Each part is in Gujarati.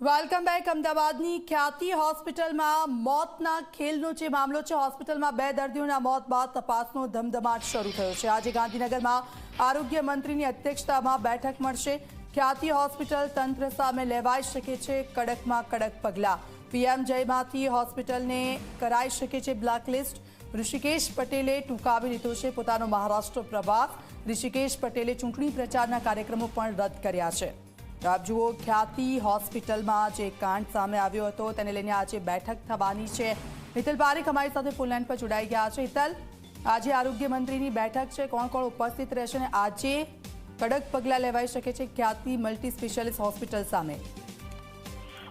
વેલકમ બેક અમદાવાદની ખ્યાતિ હોસ્પિટલમાં મોતના ખેલનો જે મામલો છે, હોસ્પિટલમાં બે દર્દીઓના મોત બાદ તપાસનો ધમધમાટ શરૂ થયો છે. આજે ગાંધીનગરમાં આરોગ્ય મંત્રીની અધ્યક્ષતામાં બેઠક મળશે. ખ્યાતિ હોસ્પિટલ તંત્ર સામે લેવાઈ શકે છે કડકમાં કડક પગલાં. પીએમ જયમાંથી હોસ્પિટલને કરાઈ શકે છે બ્લેકલિસ્ટ. ઋષિકેશ પટેલે ટૂંકાવી લીધો છે પોતાનો મહારાષ્ટ્ર પ્રવાસ. ઋષિકેશ પટેલે ચૂંટણી પ્રચારના કાર્યક્રમો પણ રદ કર્યા છે. તો આપ જુઓ, ખ્યાતિ હોસ્પિટલમાં જે કાંડ સામે આવ્યો હતો. તેને લઈને આજે બેઠક થવાની છે. હિતલ પારેખ અમારી સાથે ફૂલ લાઈન પર જોડાઈ ગયા છે. હિતલ, આજે આરોગ્ય મંત્રીની બેઠક છે. કોણ કોણ ઉપસ્થિત રહેશે અને આજે કડક પગલાં લેવાઈ શકે છે ખ્યાતિ મલ્ટી સ્પેશિયાલિસ્ટ હોસ્પિટલ સામે?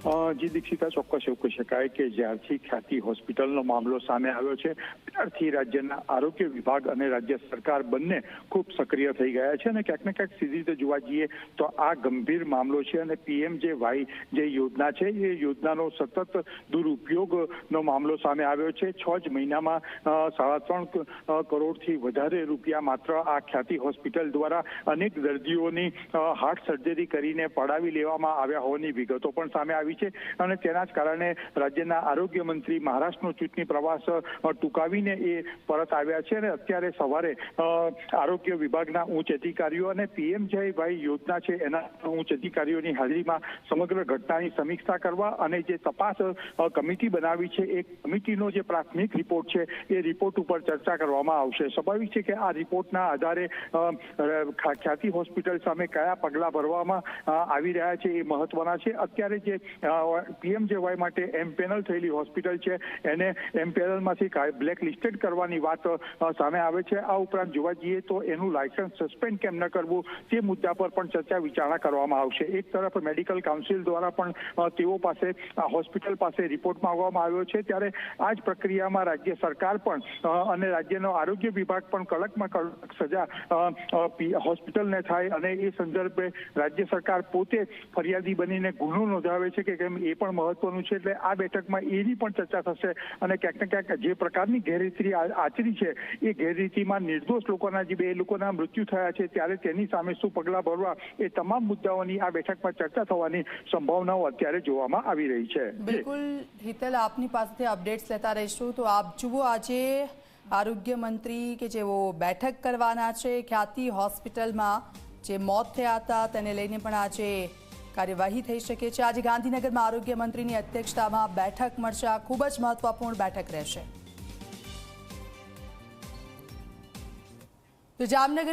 જી દીક્ષિતા ચોક્કસ એવું કહી શકાય કે જ્યારથી ખ્યાતિ હોસ્પિટલનો મામલો સામે આવ્યો છે, ત્યારથી રાજ્યના આરોગ્ય વિભાગ અને રાજ્ય સરકાર બંને ખૂબ સક્રિય થઈ ગયા છે અને ક્યાંક ને ક્યાંક સીધી રીતે જોવા જઈએ તો આ ગંભીર મામલો છે અને પીએમ જે વાય જે યોજના છે, એ યોજનાનો સતત દુરુપયોગનો મામલો સામે આવ્યો છે. છ જ મહિનામાં સાડા ત્રણ કરોડથી વધારે રૂપિયા માત્ર આ ખ્યાતિ હોસ્પિટલ દ્વારા અનેક દર્દીઓની હાર્ટ સર્જરી કરીને પડાવી લેવામાં આવ્યા હોવાની વિગતો પણ સામે આવી છે અને તેના જ કારણે રાજ્યના આરોગ્ય મંત્રી મહારાષ્ટ્રનો ચૂંટણી પ્રવાસ ટૂંકાવીને એ પરત આવ્યા છે અને અત્યારે સવારે આરોગ્ય વિભાગના ઉચ્ચ અધિકારીઓ અને પીએમ જયભાઈ યોજના છે એના ઉચ્ચ અધિકારીઓની હાજરીમાં સમગ્ર ઘટનાની સમીક્ષા કરવા અને જે તપાસ કમિટી બનાવી છે એ કમિટીનો જે પ્રાથમિક રિપોર્ટ છે એ રિપોર્ટ ઉપર ચર્ચા કરવામાં આવશે. સ્વાભાવિક છે કે આ રિપોર્ટના આધારે ખ્યાતિ હોસ્પિટલ સામે કયા પગલાં ભરવામાં આવી રહ્યા છે એ મહત્વના છે. અત્યારે જે પીએમજેવાય માટે એમ્પેનલ થયેલી હોસ્પિટલ છે. એને એમ્પેનલમાંથી બ્લેક લિસ્ટેડ કરવાની વાત સામે આવે છે. આ ઉપરાંત જોવા જઈએ તો એનું લાયસન્સ સસ્પેન્ડ કેમ ન કરવું, તે મુદ્દા પર પણ ચર્ચા વિચારણા કરવામાં આવશે. એક તરફ મેડિકલ કાઉન્સિલ દ્વારા પણ તેઓ પાસે હોસ્પિટલ પાસે રિપોર્ટ માંગવામાં આવ્યો છે. ત્યારે આ જ પ્રક્રિયામાં રાજ્ય સરકાર પણ અને રાજ્યનો આરોગ્ય વિભાગ પણ કડકમાં કડક સજા હોસ્પિટલને થાય અને એ સંદર્ભે રાજ્ય સરકાર પોતે ફરિયાદી બનીને ગુનો નોંધાવે છે કે કેમ એ પણ મહત્વનું છે, એટલે આ બેઠકમાં એની પણ ચર્ચા થશે અને ક્યાંક ને ક્યાંક જે પ્રકારની ગેરરીતિ આચરી છે, એ ગેરરીતિમાં નિર્દોષ લોકોના જે બે લોકોના મૃત્યુ થયા છે, ત્યારે તેની સામે શું પગલાં ભરવા એ તમામ મુદ્દાઓની આ બેઠકમાં ચર્ચા થવાની સંભાવનાઓ અત્યારે જોવામાં આવી રહી છે. બિલકુલ. હિતલ આપની પાસેથી અપડેટ્સ લેતા રહીશું. તો આપ જુઓ આજે આરોગ્ય મંત્રી કે જેઓ બેઠક કરવાના છે, ખ્યાતિ હોસ્પિટલમાં જે મોત થયા હતા, તેને લઈને પણ આજે કાર્યવાહી થઈ શકે છે. આજે ગાંધીનગરમાં આરોગ્ય મંત્રીની અધ્યક્ષતામાં બેઠક મળશે. આ ખૂબ જ મહત્વપૂર્ણ બેઠક રહેશે. તો જામનગર